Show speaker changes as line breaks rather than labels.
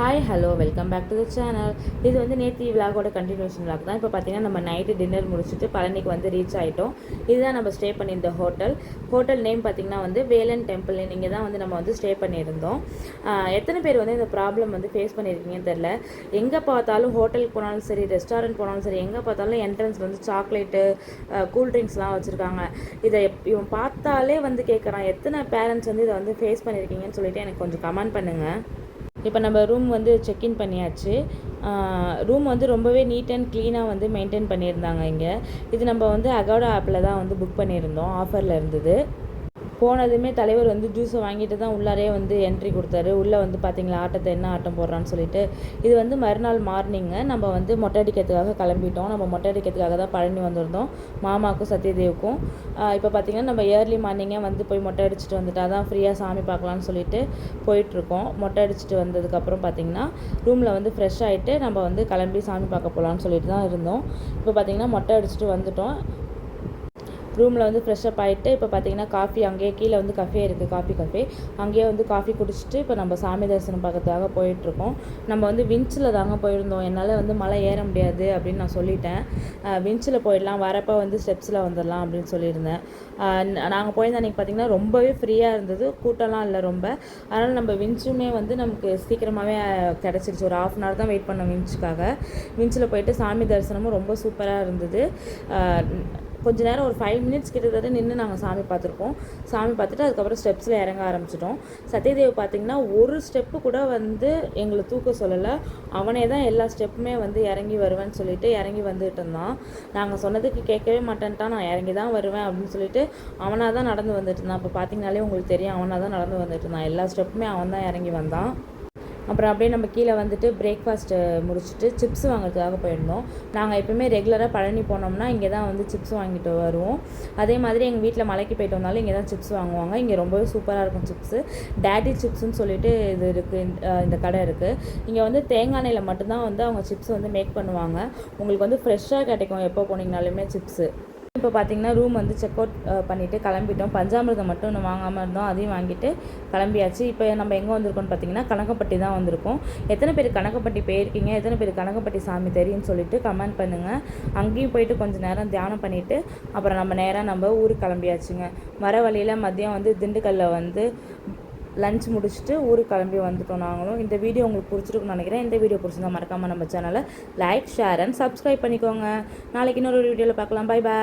Hi hello welcome back to the channel இது வந்து நேற்று விலாகோட கண்டினியூஷன் விலாக் தான். இப்போ பார்த்தீங்கன்னா நம்ம நைட்டு டின்னர் முடிச்சுட்டு பழனிக்கு வந்து ரீச் ஆகிட்டோம் இதுதான் நம்ம ஸ்டே பண்ணியிருந்த ஹோட்டல் ஹோட்டல் நேம் பார்த்திங்கன்னா வந்து வேலன் டெம்பிள் நீங்கள் தான் வந்து நம்ம வந்து ஸ்டே பண்ணியிருந்தோம். எத்தனை பேர் வந்து இந்த ப்ராப்ளம் வந்து ஃபேஸ் பண்ணியிருக்கீங்கன்னு தெரில எங்கே பார்த்தாலும் ஹோட்டலுக்கு போனாலும் சரி ரெஸ்டாரண்ட் போனாலும் சரி எங்கே பார்த்தாலும் என்ட்ரன்ஸ் வந்து சாக்லேட்டு கூல் ட்ரிங்க்ஸ்லாம் வச்சுருக்காங்க. இதை எப்- இவன் பார்த்தாலே வந்து கேட்குறான் எத்தனை பேரண்ட்ஸ் வந்து இதை வந்து ஃபேஸ் பண்ணியிருக்கீங்கன்னு சொல்லிட்டு எனக்கு கொஞ்சம் கமெண்ட் பண்ணுங்கள் இப்போ நம்ம ரூம் வந்து செக்இன் பண்ணியாச்சு. ரூம் வந்து ரொம்பவே நீட் அண்ட் க்ளீனாக வந்து மெயின்டைன் பண்ணியிருந்தாங்க இங்கே. இது நம்ம வந்து அகோடா ஆப்பில் தான் வந்து புக் பண்ணியிருந்தோம். ஆஃபரில் இருந்தது. போனதுமே தலைவர் வந்து ஜூஸை வாங்கிட்டு தான் உள்ளாரே வந்து என்ட்ரி கொடுத்தாரு. உள்ளே வந்து பார்த்தீங்களா ஆட்டத்தை என்ன ஆட்டம் போடுறான்னு சொல்லிட்டு. இது வந்து மறுநாள் மார்னிங்கு நம்ம வந்து மொட்டை அடிக்கிறதுக்காக கிளம்பிட்டோம். நம்ம மொட்டை அடிக்கிறதுக்காக தான் பழனி வந்திருந்தோம். மாமாவுக்கும் சத்யதேவுக்கும். இப்போ பார்த்தீங்கன்னா நம்ம ஏர்லி மார்னிங்கே வந்து போய் மொட்டை அடிச்சுட்டு வந்துட்டா தான் ஃப்ரீயாக சாமி பார்க்கலாம்னு சொல்லிட்டு போயிட்டுருக்கோம். மொட்டை அடிச்சுட்டு வந்ததுக்கப்புறம் பார்த்தீங்கன்னா ரூமில் வந்து ஃப்ரெஷ் ஆகிட்டு நம்ம வந்து கிளம்பி சாமி பார்க்க போகலான்னு சொல்லிட்டு தான் இருந்தோம். இப்போ பார்த்தீங்கன்னா மொட்டை அடிச்சுட்டு வந்துட்டோம். ரூமில் வந்து ஃப்ரெஷ்அப் ஆகிட்டு இப்போ பார்த்தீங்கன்னா காஃபி அங்கேயே கீழே வந்து கஃபே இருக்குது காஃபி கஃபே அங்கேயே வந்து காஃபி குடிச்சிட்டு இப்போ நம்ம சாமி தரிசனம் பார்க்கறதுக்காக போயிட்டுருக்கோம். நம்ம வந்து விஞ்சில் தாங்க போயிருந்தோம். என்னால் வந்து மலை ஏற முடியாது அப்படின்னு நான் சொல்லிட்டேன். விஞ்சில் போயிடலாம் வரப்போ வந்து ஸ்டெப்ஸில் வந்துடலாம் அப்படின்னு சொல்லியிருந்தேன். நாங்கள் போயிருந்த அன்றைக்கி பார்த்தீங்கன்னா ரொம்பவே ஃப்ரீயாக இருந்தது. கூட்டம்லாம் இல்லை ரொம்ப. அதனால் நம்ம விஞ்சுமே வந்து நமக்கு சீக்கிரமாகவே கிடச்சிருச்சு. ஒரு ஆஃப் அன் ஹவர் தான் வெயிட் பண்ணோம் விஞ்சுக்காக விஞ்சில் போயிட்டு சாமி தரிசனமும் ரொம்ப சூப்பராக இருந்தது. கொஞ்ச நேரம் ஒரு ஃபைவ் மினிட்ஸ் கிட்டத்தட்ட நின்று நாங்கள் சாமி பார்த்துருக்கோம் சாமி பார்த்துட்டு அதுக்கப்புறம் ஸ்டெப்ஸில் இறங்க ஆரம்பிச்சிட்டோம். சத்யதேவ் பார்த்திங்கன்னா ஒரு ஸ்டெப்பு கூட வந்து எங்களை தூக்க சொல்லலை. அவனே தான் எல்லா ஸ்டெப்புமே வந்து இறங்கி வருவேன்னு சொல்லிட்டு இறங்கி வந்துகிட்டு இருந்தான். நாங்கள் சொன்னதுக்கு கேட்கவே மாட்டேன்ட்டான். நான் இறங்கி தான் வருவேன் அப்படின்னு சொல்லிட்டு அவனாக தான் நடந்து வந்துட்டு இருந்தான். இப்போ பார்த்தீங்கனாலே உங்களுக்கு தெரியும் அவனாக தான் நடந்து வந்துட்டு இருந்தான். எல்லா ஸ்டெப்புமே அவன் தான் இறங்கி வந்தான். அப்புறம் அப்படியே நம்ம கீழே வந்துட்டு பிரேக்ஃபாஸ்ட்டு முடிச்சுட்டு சிப்ஸ் வாங்குறதுக்காக போயிருந்தோம். நாங்கள் எப்பவுமே ரெகுலராக பழனி போனோம்னா இங்கே தான் வந்து சிப்ஸ் வாங்கிட்டு வருவோம். அதே மாதிரி எங்கள் வீட்டில் மலைக்கு போயிட்டு வந்தாலும் இங்கே தான் சிப்ஸ் வாங்குவாங்க. இங்கே ரொம்பவே சூப்பராக இருக்கும் சிப்ஸு டேடி சிப்ஸ்னு சொல்லிட்டு இது இருக்குது இந்த கடை இருக்குது இங்கே வந்து தேங்காய் எண்ணெயில் மட்டும்தான் வந்து அவங்க சிப்ஸ் வந்து மேக் பண்ணுவாங்க. உங்களுக்கு வந்து ஃப்ரெஷ்ஷாக கிடைக்கும் எப்போ போனீங்கனாலுமே சிப்ஸு இப்போ பார்த்தீங்கன்னா ரூம் வந்து செக் அவுட் பண்ணிவிட்டு கிளம்பிட்டோம். பஞ்சாமிரதம் மட்டும் ஒன்று வாங்காமல் இருந்தோம். அதையும் வாங்கிட்டு கிளம்பியாச்சு. இப்போ நம்ம எங்கே வந்திருக்கோம்னு பார்த்தீங்கன்னா கனகப்பட்டி தான் வந்திருக்கோம். எத்தனை பேர் கனகப்பட்டி போயிருக்கீங்க? எத்தனை பேர் கனகப்பட்டி சாமி தெரியும்னு சொல்லிட்டு கமெண்ட் பண்ணுங்கள் அங்கேயும் போயிட்டு கொஞ்சம் நேரம் தியானம் பண்ணிவிட்டு அப்புறம் நம்ம நேராக நம்ம ஊருக்கு கிளம்பியாச்சுங்க. வர வழியில் மதியம் வந்து திண்டுக்கல்ல வந்து லஞ்ச் முடிச்சுட்டு ஊருக்கு கிளம்பி வந்துட்டோம் நாங்களும். இந்த வீடியோ உங்களுக்கு பிடிச்சிருக்குன்னு நினைக்கிறேன். இந்த வீடியோ பிடிச்சிருந்தா மறக்காமல் நம்ம சேனலை லைக் ஷேர் அண்ட் சப்ஸ்கிரைப் பண்ணிக்கோங்க. நாளைக்கு இன்னொரு வீடியோவில் பார்க்கலாம். Bye bye